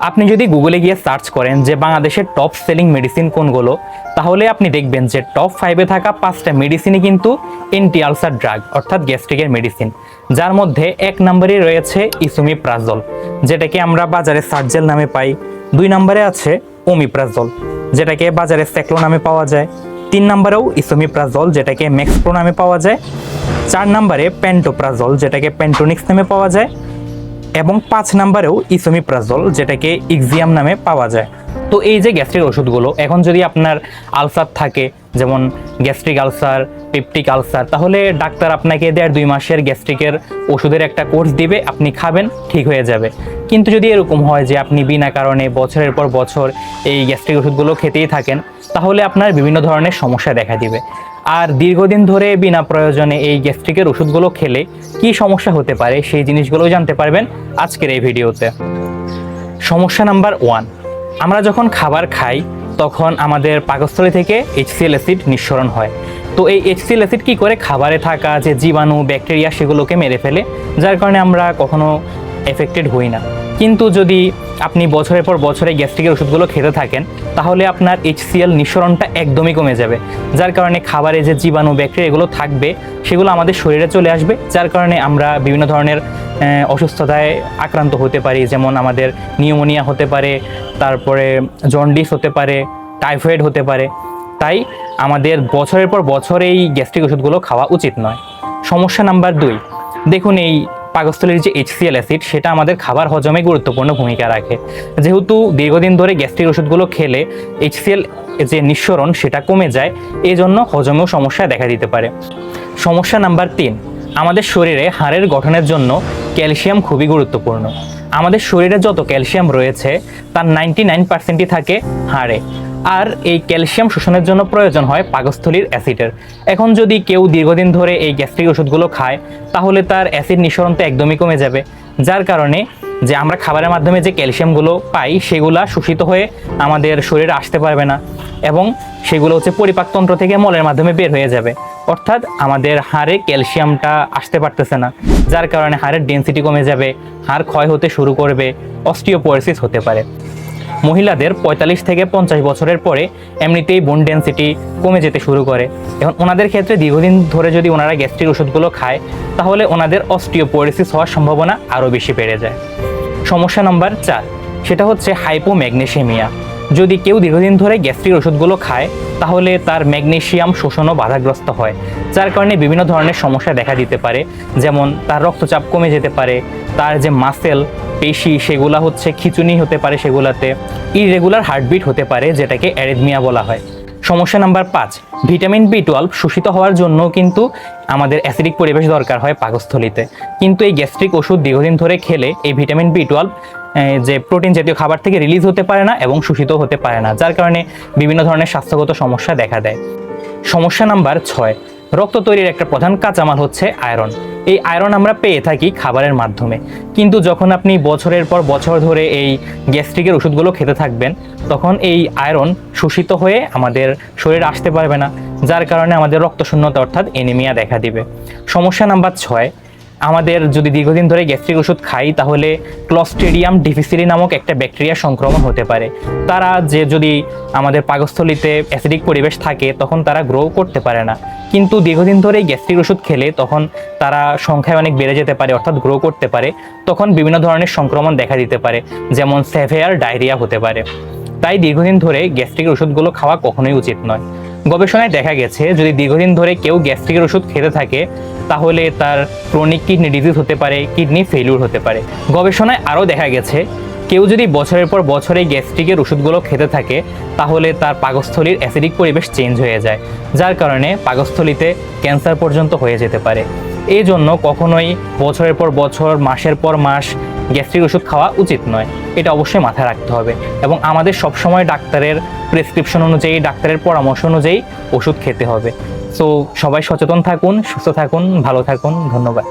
আপনি যদি গুগলে গিয়ে সার্চ করেন যে বাংলাদেশের টপ সেলিং মেডিসিন কোনগুলো, তাহলে আপনি দেখবেন যে টপ ফাইভে থাকা পাঁচটা মেডিসিনই কিন্তু এন্টি আলসার ড্রাগ অর্থাৎ গ্যাস্ট্রিকের মেডিসিন যার মধ্যে এক নম্বরে রয়েছে ইসুমি প্রাজল যেটাকে আমরা বাজারে সার্জেল নামে পাই। দুই নম্বরে আছে ওমিপ্রাজল যেটাকে বাজারে স্যাক্লো নামে পাওয়া যায়। তিন নম্বরেও ইসোমিপ্রাজল যেটাকে ম্যাক্সপ্রো নামে পাওয়া যায়। চার নম্বরে প্যান্টোপ্রাজল যেটাকে প্যান্টোনিক্স নামে পাওয়া যায়। এবং পাঁচ নাম্বারেও ইসোমিপ্রাজল, যেটাকে ইক্সিয়াম নামে পাওয়া যায়। তো এই যে গ্যাস্ট্রিক ওষুধগুলো, এখন যদি আপনার আলসার থাকে, যেমন গ্যাস্ট্রিক আলসার পেপটিক আলসার তাহলে ডাক্তার আপনাকে দেড় দুই মাসের গ্যাস্ট্রিকের ওষুধের একটা কোর্স দিবে, আপনি খাবেন, ঠিক হয়ে যাবে। কিন্তু যদি এরকম হয় যে আপনি বিনা কারণে বছরের পর বছর এই গ্যাস্ট্রিক ওষুধগুলো খেতেই থাকেন, তাহলে আপনার বিভিন্ন ধরনের সমস্যা দেখা দিবে। আর দীর্ঘদিন ধরে বিনা প্রয়োজনে এই গ্যাস্ট্রিকের ওষুধগুলো খেলে কি সমস্যা হতে পারে সেই জিনিসগুলো জানতে পারবেন আজকের এই ভিডিওতে। সমস্যা নাম্বার ওয়ান, আমরা যখন খাবার খাই, তখন আমাদের পাকস্থলী থেকে এইচসিএল অ্যাসিড নিঃসরণ হয়। তো এই এইচসিএল অ্যাসিড কী করে? খাবারে থাকা যে জীবাণু, ব্যাকটেরিয়া সেগুলোকে মেরে ফেলে, যার কারণে আমরা কখনো এফেক্টেড হই না। কিন্তু যদি আপনি বছরের পর বছরে গ্যাস্ট্রিকের ওষুধগুলো খেতে থাকেন তাহলে আপনার এইচসিএল নিঃসরণটা একদমই কমে যাবে। যার কারণে খাবারে যে জীবাণু, ব্যাকটেরিয়া এগুলো থাকবে, সেগুলো আমাদের শরীরে চলে আসবে, যার কারণে আমরা বিভিন্ন ধরনের অসুস্থতায় আক্রান্ত হতে পারি, যেমন আমাদের নিউমোনিয়া হতে পারে, তারপরে জন্ডিস হতে পারে, টাইফয়েড হতে পারে। তাই আমাদের বছরের পর বছর এই গ্যাস্ট্রিক ওষুধগুলো খাওয়া উচিত নয়। সমস্যা নাম্বার দুই, দেখুন এই পাকস্থলীর যে এইচসিএল অ্যাসিড সেটা আমাদের খাবার হজমে গুরুত্বপূর্ণ ভূমিকা রাখে। যেহেতু দীর্ঘদিন ধরে গ্যাস্ট্রিক ওষুধগুলো খেলে এইচসিএল যে নিঃসরণ, সেটা কমে যায় এই জন্য হজমেও সমস্যা দেখা দিতে পারে। সমস্যা নাম্বার তিন, আমাদের শরীরে হাড়ের গঠনের জন্য ক্যালসিয়াম খুবই গুরুত্বপূর্ণ। আমাদের শরীরে যত ক্যালসিয়াম রয়েছে, তার নাইনটি নাইন পার্সেন্টই থাকে হাড়ে। আর এই ক্যালসিয়াম শোষণের জন্য প্রয়োজন হয় পাকস্থলীর অ্যাসিডের। এখন যদি কেউ দীর্ঘদিন ধরে এই গ্যাস্ট্রিক ওষুধগুলো খায়, তাহলে তার অ্যাসিড নিঃসরণ তো একদমই কমে যাবে। যার কারণে যে আমরা খাবারের মাধ্যমে যে ক্যালসিয়ামগুলো পাই, সেগুলো শোষিত হয়ে আমাদের শরীরে আসতে পারবে না এবং সেগুলো হচ্ছে পরিপাকতন্ত্র থেকে মলের মাধ্যমে বের হয়ে যাবে। অর্থাৎ আমাদের হাড়ে ক্যালসিয়ামটা আসতে পারতেছে না, যার কারণে হাড়ের ডেন্সিটি কমে যাবে, হাড় ক্ষয় হতে শুরু করবে অস্টিওপোরোসিস হতে পারে। মহিলাদের পঁয়তাল্লিশ থেকে পঞ্চাশ বছরের পরে এমনিতেই বোন ডেন্সিটি কমে যেতে শুরু করে। এখন ওনাদের ক্ষেত্রে দীর্ঘদিন ধরে যদি ওনারা গ্যাস্ট্রিক ওষুধগুলো খায়, তাহলে ওনাদের অস্টিওপোরোসিস হওয়ার সম্ভাবনা আরও বেশি বেড়ে যায়। সমস্যা নম্বর চার, সেটা হচ্ছে হাইপোম্যাগনেসিমিয়া যদি কেউ দীর্ঘদিন ধরে গ্যাস্ট্রিক ওষুধগুলো খায়, তাহলে তার ম্যাগনেসিয়াম শোষণও বাধাগ্রস্ত হয়। যার কারণে বিভিন্ন ধরনের সমস্যা দেখা দিতে পারে, যেমন তার রক্তচাপ কমে যেতে পারে, তার যে মাসেল পেশি, সেগুলা হচ্ছে খিচুনি হতে পারে, সেগুলাতে ইরেগুলার হার্টবিট হতে পারে, যেটাকে অ্যারিদমিয়া বলা হয়। সমস্যা নাম্বার পাঁচ ভিটামিন বি টুয়েলভ শোষিত হওয়ার জন্য কিন্তু আমাদের অ্যাসিডিক পরিবেশ দরকার হয় পাকস্থলীতে। কিন্তু এই গ্যাস্ট্রিক ওষুধ দীর্ঘদিন ধরে খেলে এই ভিটামিন বি টুয়েলভ যে প্রোটিন জাতীয় খাবার থেকে রিলিজ হতে পারে না এবং শোষিত হতে পারে না, যার কারণে বিভিন্ন ধরনের স্বাস্থ্যগত সমস্যা দেখা দেয়। সমস্যা নাম্বার ছয় রক্ত তৈরির একটা প্রধান কাঁচামাল হচ্ছে আয়রন। এই আয়রন আমরা পেয়ে থাকি খাবারের মাধ্যমে। কিন্তু যখন আপনি বছরের পর বছর ধরে এই গ্যাস্ট্রিকের ওষুধগুলো খেতে থাকবেন, তখন এই আয়রন শোষিত হয়ে আমাদের শরীরে আসতে পারবে না, যার কারণে আমাদের রক্তশূন্যতা অর্থাৎ এনিমিয়া দেখা দিবে। সমস্যা নাম্বার ছয়, আমাদের যদি দীর্ঘদিন ধরে গ্যাস্ট্রিক ওষুধ খাই, তাহলে ক্লস্টেডিয়াম ডিফিসিলি নামক একটা ব্যাকটেরিয়া সংক্রমণ হতে পারে। তারা যে যদি আমাদের পাকস্থলীতে অ্যাসিডিক পরিবেশ থাকে, তখন তারা গ্রো করতে পারে না। কিন্তু দীর্ঘদিন ধরে গ্যাস্ট্রিক ওষুধ খেলে তখন তারা সংখ্যায় অনেক বেড়ে যেতে পারে, অর্থাৎ গ্রো করতে পারে, তখন বিভিন্ন ধরনের সংক্রমণ দেখা দিতে পারে, যেমন সেভেয়ার ডায়রিয়া হতে পারে। তাই দীর্ঘদিন ধরে গ্যাস্ট্রিকের ওষুধগুলো খাওয়া কখনোই উচিত নয়। গবেষণায় দেখা গেছে, যদি দীর্ঘদিন ধরে কেউ গ্যাস্ট্রিকের ওষুধ খেতে থাকে, তাহলে তার ক্রনিক কিডনি ডিজিজ হতে পারে কিডনি ফেলিউর হতে পারে। গবেষণায় আরও দেখা গেছে কেউ যদি বছরের পর বছরে গ্যাস্ট্রিকের ওষুধগুলো খেতে থাকে, তাহলে তার পাকস্থলীর অ্যাসিডিক পরিবেশ চেঞ্জ হয়ে যায়, যার কারণে পাকস্থলীতে ক্যান্সার পর্যন্ত হয়ে যেতে পারে। এই জন্য কখনোই বছরের পর বছর, মাসের পর মাস গ্যাস্ট্রিক ওষুধ খাওয়া উচিত নয়। এটা অবশ্যই মাথায় রাখতে হবে এবং আমাদের সবসময় ডাক্তারের প্রেসক্রিপশন অনুযায়ী, ডাক্তারের পরামর্শ অনুযায়ী ওষুধ খেতে হবে। সো সবাই সচেতন থাকুন, সুস্থ থাকুন, ভালো থাকুন, ধন্যবাদ।